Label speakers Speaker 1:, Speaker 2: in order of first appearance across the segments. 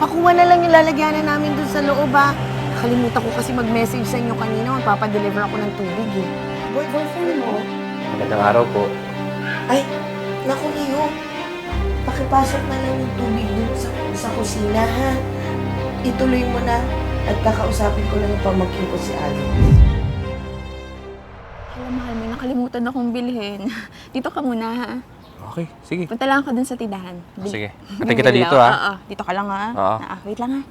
Speaker 1: Pakuha na lang yung lalagyanan namin dun sa loob ha. Nakalimutan ko kasi mag-message sa inyo kanina. Magpapadeliver ako ng tubig eh. Boy, boyfriend mo?
Speaker 2: Magandang araw po.
Speaker 1: Ay, naku Leo. Pakipasok na lang yung tubig dun sa, sa kusina ha. Ituloy mo na at kakausapin ko lang yung pamangkin ko si Alex.
Speaker 3: Alam, mahal, may nakalimutan akong bilhin. Dito ka muna, ha?
Speaker 2: Okay, sige.
Speaker 3: Punta lang ako dun sa tindahan. Di-
Speaker 2: Sige. Ate kita dito, ah.
Speaker 3: Oo, dito ka lang, ha?
Speaker 2: Oo.
Speaker 3: Ah, wait lang, ha?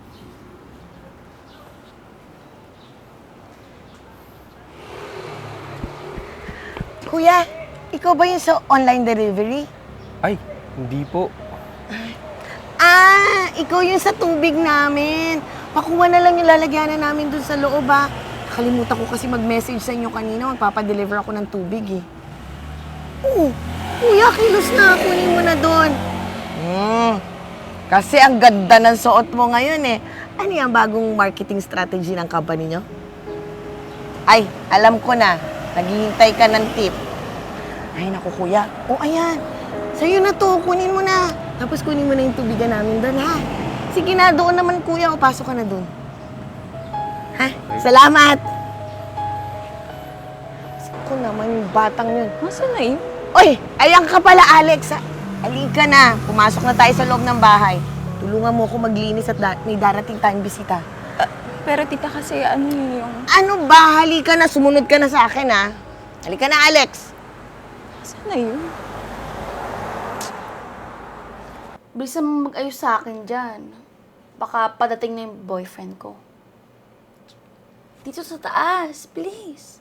Speaker 1: Kuya, ikaw ba yung sa online delivery?
Speaker 2: Ay, hindi po.
Speaker 1: Ah, ikaw yung sa tubig namin. Pakuha na lang yung lalagyanan namin dun sa loob ha. Nakalimutan ko kasi mag-message sa inyo kanina. Magpapadeliver ako ng tubig eh. Oo. Kuya, kilos na. Kunin mo na doon. Hmm. Kasi ang ganda ng suot mo ngayon eh. Ano yung bagong marketing strategy ng company nyo? Ay, alam ko na. Naghihintay ka ng tip. Ay, naku kuya. O, ayan. Sa'yo na to. Kunin mo na. Tapos kunin mo na yung tubigan namin doon, ha? Sige na, doon naman kuya. O, pasok ka na doon. Ha? Salamat! Ako naman yung batang yun.
Speaker 3: Nasaan na yun?
Speaker 1: Oy, ayan ka pala, Alex. ha? Halika na. Pumasok na tayo sa loob ng bahay. Tulungan mo ako maglinis at da- may darating tayong bisita.
Speaker 3: Pero tita kasi, ano yung...
Speaker 1: Ano ba? Halika na. Sumunod ka na sa akin, ha? Halika na, Alex.
Speaker 3: Nasaan na yun?
Speaker 4: Bilisan mo mag-ayos sa akin dyan. Baka padating na yung boyfriend ko. Dito sa taas, please.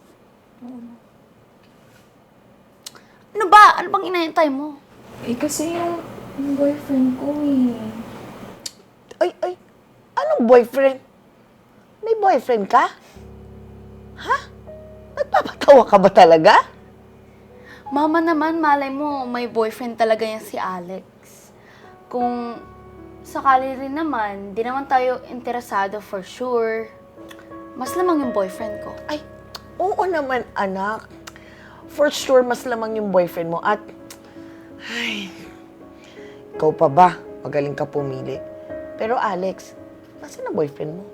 Speaker 4: Ano ba? Ano bang inahintay mo?
Speaker 3: Eh, kasi yung, yung boyfriend ko, eh.
Speaker 1: Ay, ay. Anong boyfriend? May boyfriend ka? Ha? Nagpapatawa ka ba talaga?
Speaker 4: Mama naman, malay mo, may boyfriend talaga yan si Alex. Kung sakali rin naman, di naman tayo interesado for sure. Mas lamang yung boyfriend ko.
Speaker 1: Ay, oo naman, anak. For sure, mas lamang yung boyfriend mo at... Ay, ikaw pa ba? Magaling ka pumili. Pero Alex, nasaan ang boyfriend mo?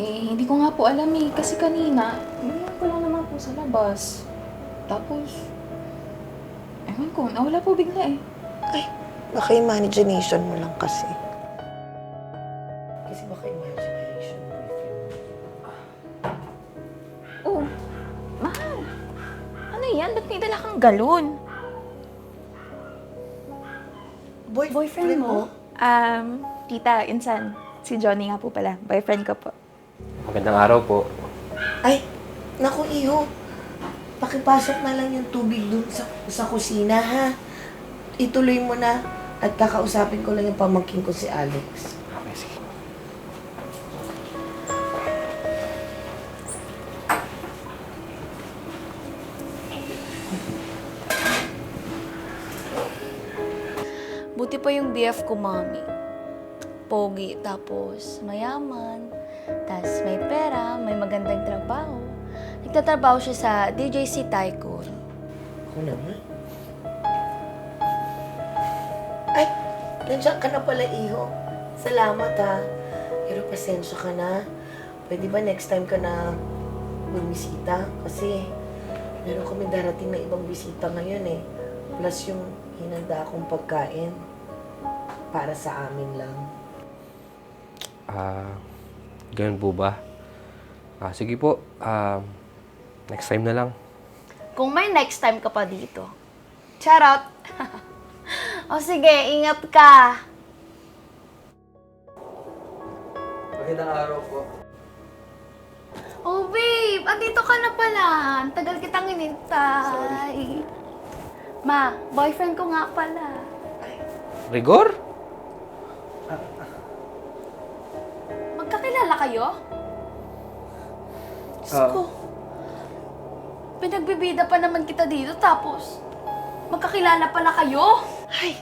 Speaker 3: Eh, hindi ko nga po alam eh. Kasi kanina, iniwan ko lang naman po sa labas. Tapos, ewan ko, nawala po bigla eh.
Speaker 1: Ay, baka imagination mo lang. Kasi
Speaker 3: galon?
Speaker 1: Boy-
Speaker 4: Boyfriend mo?
Speaker 3: Um, tita, insan. Si Johnny nga po pala. Boyfriend ko po.
Speaker 2: Magandang araw po.
Speaker 1: Ay, naku, iho. Pakipasok na lang yung tubig dun sa, sa kusina, ha? Ituloy mo na at kakausapin ko lang yung pamangkin ko si Alex.
Speaker 4: Buti pa yung BF ko, mami. Pogi, tapos mayaman, tapos may pera, may magandang trabaho. Nagtatrabaho siya sa DJC Tycoon.
Speaker 1: Ako naman. Ay, nandiyan ka na pala, iho. Salamat, ha. Pero pasensya ka na. Pwede ba next time ka na bumisita? Kasi meron kami darating na ibang bisita ngayon, eh. Plus yung hinanda akong pagkain para sa amin lang.
Speaker 2: Ah, ganun po ba? Ah, sige po. Ah, next time na lang.
Speaker 4: Kung may next time ka pa dito. Charot! o sige, ingat ka!
Speaker 5: Magandang araw po.
Speaker 4: Oh, babe! Andito ka na pala. Ang tagal kitang inintay. Ma, boyfriend ko nga pala.
Speaker 2: Rigor?
Speaker 4: Magkakilala kayo? Diyos
Speaker 5: Ah.
Speaker 4: ko. Pinagbibida pa naman kita dito, tapos magkakilala pala kayo?
Speaker 1: Ay,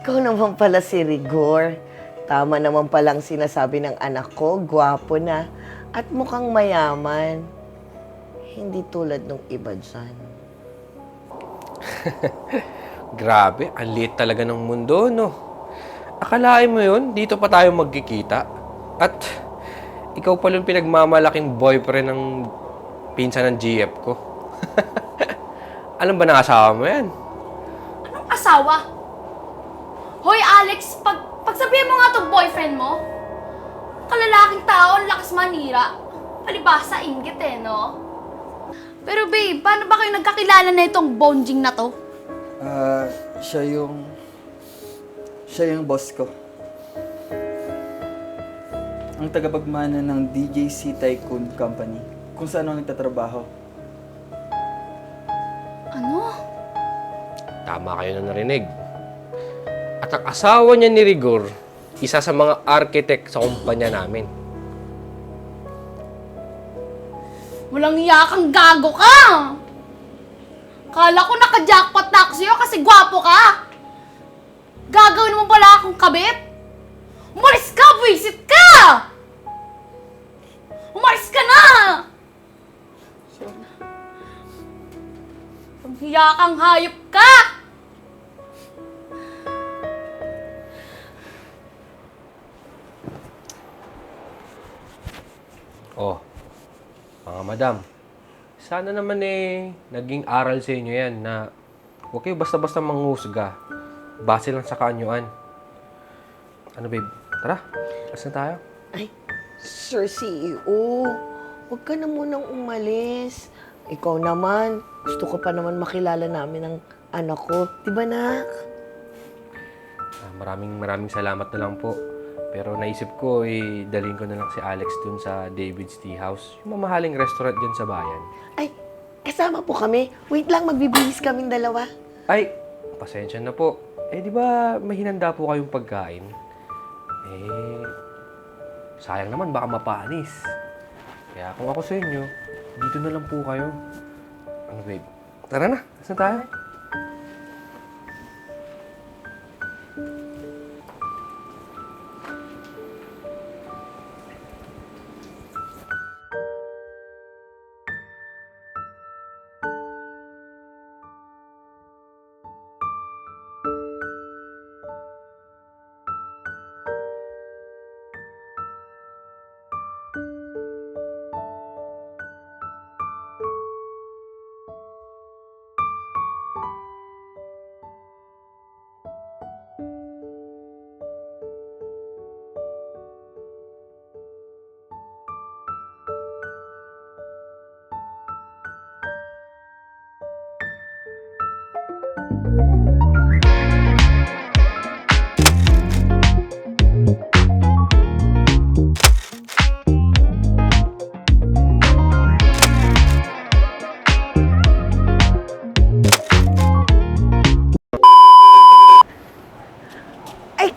Speaker 1: ikaw naman pala si Rigor. Tama naman palang sinasabi ng anak ko, gwapo na at mukhang mayaman. Hindi tulad nung iba dyan.
Speaker 2: Grabe, ang liit talaga ng mundo, no? Akalain mo yun, dito pa tayo magkikita. At ikaw pa yung pinagmamalaking boyfriend ng pinsan ng GF ko. Alam ba ng asawa mo yan?
Speaker 4: Anong asawa? Hoy, Alex, pag, pagsabihin mo nga tong boyfriend mo, kalalaking tao, ang lakas manira. Palibasa, inggit eh, no? Pero babe, paano ba kayo nagkakilala na itong bonjing na to?
Speaker 5: Ah, siya yung... Siya yung boss ko. Ang tagapagmana ng DJC Tycoon Company. Kung saan ako nagtatrabaho.
Speaker 4: Ano?
Speaker 2: Tama kayo na narinig. At ang asawa niya ni Rigor, isa sa mga architect sa kumpanya namin.
Speaker 4: Walang iya kang gago ka! Kala ko naka-jackpot na ako sa'yo kasi gwapo ka! Gagawin mo pala akong kabit? Umalis ka! Buisit ka! Umalis ka na! Ang hiya kang hayop ka!
Speaker 2: Oh, mga madam, sana naman eh, naging aral sa inyo yan na huwag kayo basta-basta manghusga. Base lang sa kaanyuan. Ano babe? Tara, alas na tayo.
Speaker 1: Ay, Sir CEO, huwag ka na munang umalis. Ikaw naman, gusto ko pa naman makilala namin ang anak ko. Di ba, nak?
Speaker 2: Ah, maraming maraming salamat na lang po. Pero naisip ko, eh, dalhin ko na lang si Alex dun sa David's Tea House. Yung mamahaling restaurant dyan sa bayan.
Speaker 1: Ay, kasama po kami. Wait lang, magbibihis kaming dalawa.
Speaker 2: Ay, pasensya na po. Eh, di ba may hinanda po kayong pagkain? Eh, sayang naman, baka mapanis. Kaya kung ako sa inyo, dito na lang po kayo. Ano, babe? Tara na, saan tayo?
Speaker 1: Ay,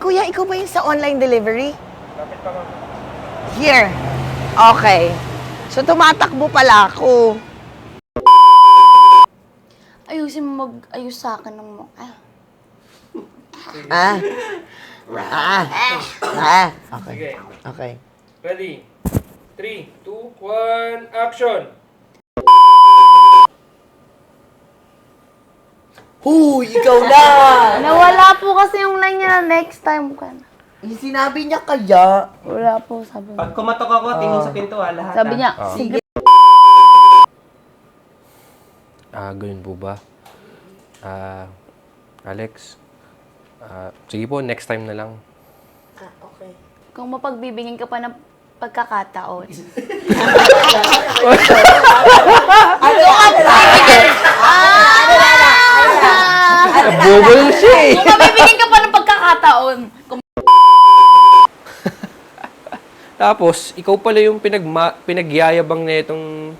Speaker 1: kuya, ikaw ba yung sa online delivery? Here. Okay. So, tumatakbo pala ako.
Speaker 4: Ayusin mo mag-ayos sa akin ng mukha.
Speaker 1: Ah. Ah. Ah. Okay.
Speaker 2: Sige.
Speaker 1: Okay.
Speaker 2: Ready? 3, 2, 1, action!
Speaker 1: Huy, ikaw na!
Speaker 4: Nawala po kasi yung line niya na next time ka na.
Speaker 1: Yung sinabi niya kaya.
Speaker 4: Wala po, sabi niya.
Speaker 6: Pag kumatok ako, tingin sa pinto ah, lahat
Speaker 4: Sabi
Speaker 6: ah.
Speaker 4: niya,
Speaker 2: Ah.
Speaker 4: sige.
Speaker 2: Ah, ganun po ba? Ah, Alex? Ah, sige po, next time na lang.
Speaker 1: Ah, okay.
Speaker 4: Kung mapagbibigyan ka pa ng pagkakataon.
Speaker 2: Bubol siya eh!
Speaker 4: Kung mabibigyan ka pa ng pagkakataon. Kung
Speaker 2: Tapos, ikaw pala yung pinagma- pinagyayabang na itong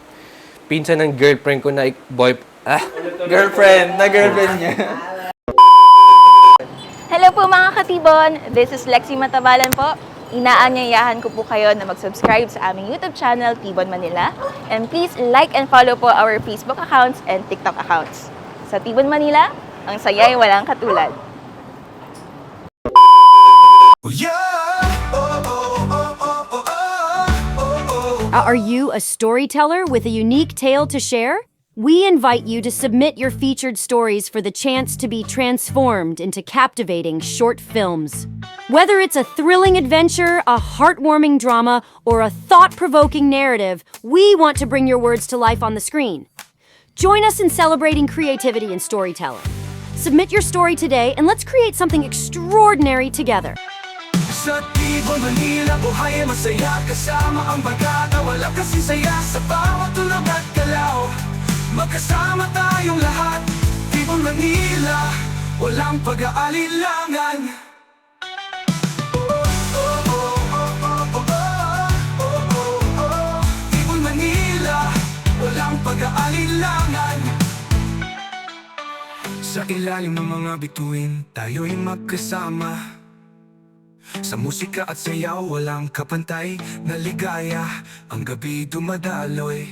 Speaker 2: pinsan ng girlfriend ko na ik- boy... Ah,
Speaker 5: Girlfriend, na girlfriend niya.
Speaker 7: Hello po mga katibon! This is Lexi Matabalan po. Inaanyayahan ko po kayo na mag-subscribe sa aming YouTube channel, Tibon Manila. And please like and follow po our Facebook accounts and TikTok accounts. Sa Tibon Manila, ang saya'y walang katulad.
Speaker 8: Are you a storyteller with a unique tale to share? We invite you to submit your featured stories for the chance to be transformed into captivating short films. Whether it's a thrilling adventure, a heartwarming drama, or a thought provoking narrative, we want to bring your words to life on the screen. Join us in celebrating creativity and storytelling. Submit your story today and let's create something extraordinary together.
Speaker 9: Sa Manila, buhay ay masaya Kasama ang wala saya Sa bawat tulog at galaw Magkasama tayong lahat Tibo, Manila, walang pag-aalilangan. Pag-aalilangan. Sa ilalim ng mga bituin, tayo'y magkasama. Sa musika at sayaw walang kapantay na ligaya. Ang gabi dumadaloy